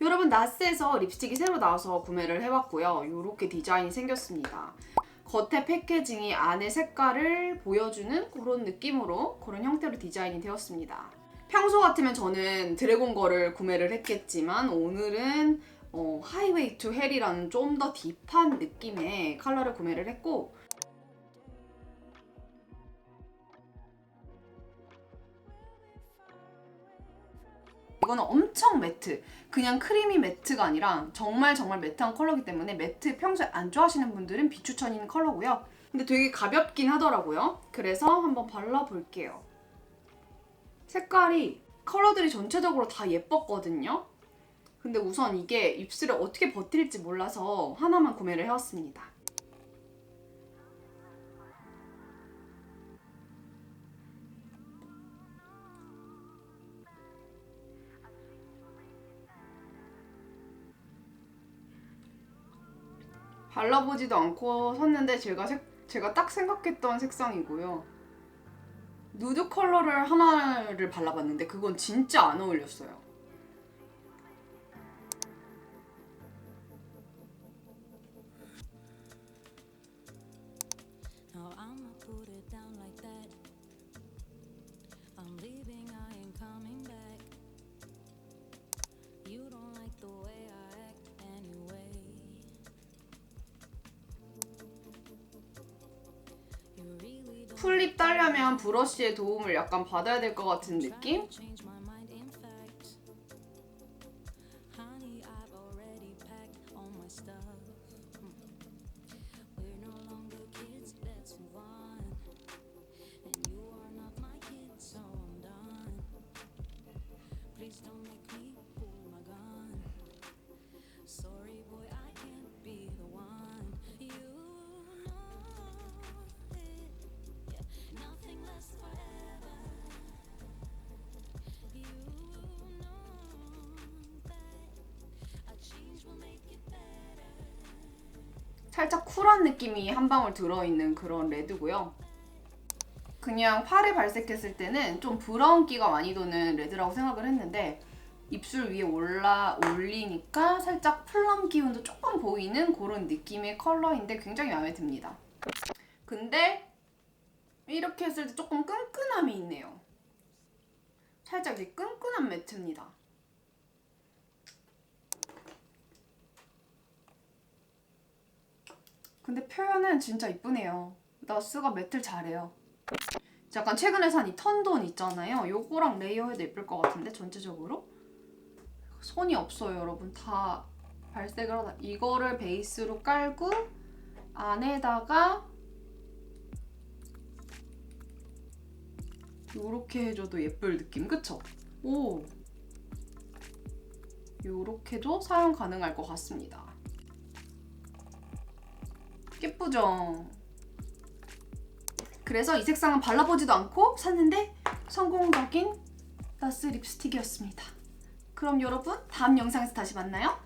여러분 나스에서 립스틱이 새로 나와서 구매를 해봤고요. 이렇게 디자인이 생겼습니다. 겉에 패키징이 안에 색깔을 보여주는 그런 느낌으로 그런 형태로 디자인이 되었습니다. 평소 같으면 저는 드래곤 거를 구매를 했겠지만 오늘은 어, 하이웨이 투 헬이라는 좀 더 딥한 느낌의 컬러를 구매를 했고 이거는 엄청 매트. 그냥 크리미 매트가 아니라 정말 정말 매트한 컬러이기 때문에 매트 평소에 안 좋아하시는 분들은 비추천인 컬러고요. 근데 되게 가볍긴 하더라고요. 그래서 한번 발라볼게요. 색깔이 컬러들이 전체적으로 다 예뻤거든요. 근데 우선 이게 입술에 어떻게 버틸지 몰라서 하나만 구매를 해왔습니다 발라보지도 않고 샀는데 제가 색, 제가 딱 생각했던 색상이고요. 누드 컬러를 하나를 발라봤는데 그건 진짜 안 어울렸어요. 풀립 따려면 브러쉬의 도움을 약간 받아야 될 것 같은 느낌? 살짝 쿨한 느낌이 한 방울 들어있는 그런 레드고요. 그냥 팔에 발색했을 때는 좀 브라운기가 많이 도는 레드라고 생각을 했는데 입술 위에 올라 올리니까 살짝 플럼 기운도 조금 보이는 그런 느낌의 컬러인데 굉장히 마음에 듭니다. 근데 이렇게 했을 때 조금 끈끈함이 있네요. 살짝 이렇게 끈끈한 매트입니다. 근데 표현은 진짜 이쁘네요. 너스가 매트를 잘해요. 약간 최근에 산 이 턴돈 있잖아요. 요거랑 레이어해도 예쁠 것 같은데 전체적으로 손이 없어요, 여러분. 다 발색을 하다 이거를 베이스로 깔고 안에다가 요렇게 해줘도 예쁠 느낌, 그쵸? 오, 요렇게도 사용 가능할 것 같습니다. 예쁘죠? 그래서 이 색상은 발라보지도 않고 샀는데 성공적인 나스 립스틱이었습니다. 그럼 여러분 다음 영상에서 다시 만나요.